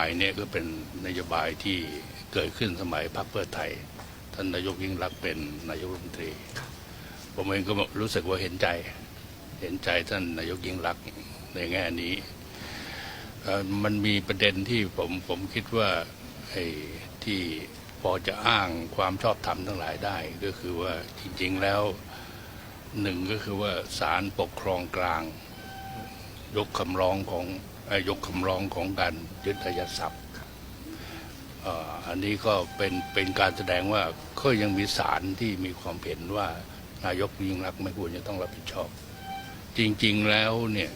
บายเนี่ยก็เป็นนโยบายที่เกิดขึ้นสมัยพรรคเพื่อไทย ท่านนายกยิ่งรักษณ์เป็นนายกรัฐมนตรี ผมเองก็รู้สึกว่าเห็นใจ เห็นใจท่านนายกยิ่งรักษณ์ในแง่นี้ มันมีประเด็นที่ผมผมคิดว่าไอ้ที่พอจะอ้างความชอบธรรมทั้งหลายได้ ก็คือว่าจริงๆแล้วหนึ่งก็คือว่าศาลปกครองกลาง ยกคำร้องของยกคำร้องของการยึดอายัดทรัพย์อันนี้ก็เป็นเป็นการแสดงว่าก็ยังมีศาลที่มีความเห็นว่านายกยิ่งรักไม่ควรจะต้องรับผิดชอบ จริงๆแล้วเนี่ย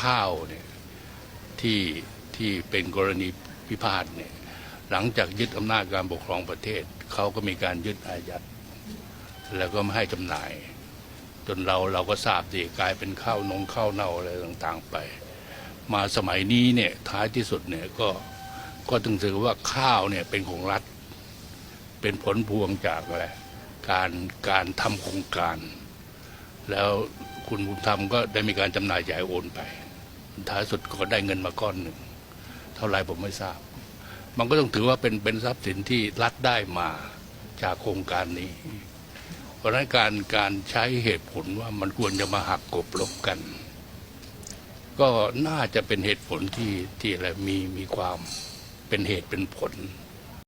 ข้าวเนี่ยที่ที่เป็นกรณีพิพาทเนี่ยหลังจากยึดอำนาจการปกครองประเทศ เขาก็มีการยึดอายัด แล้วก็ไม่ให้จำหน่าย จนเราเราก็ทราบดีกลายเป็นข้าวนงข้าวเน่าอะไรต่างๆไป มาสมัยนี้เนี่ยท้ายที่สุดเนี่ยก็ก็ต้องถือว่าข้าวเนี่ยเป็นของรัฐ เป็นผลพวงจากอะไรการการทำโครงการ แล้วคุณภูมิธรรมก็ได้มีการจำหน่ายจ่ายโอนไป ท้ายสุดก็ได้เงินมาก้อนหนึ่ง เท่าไรผมไม่ทราบ มันก็ต้องถือว่าเป็นเป็นทรัพย์สินที่รัฐได้มาจากโครงการนี้ ราะฉะนั้นการการใช้เหตุผลว่ามันควรจะมาหักกบลบกัน ก็น่าจะเป็นเหตุผลที่ที่อะไรมีมีความเป็นเหตุเป็นผล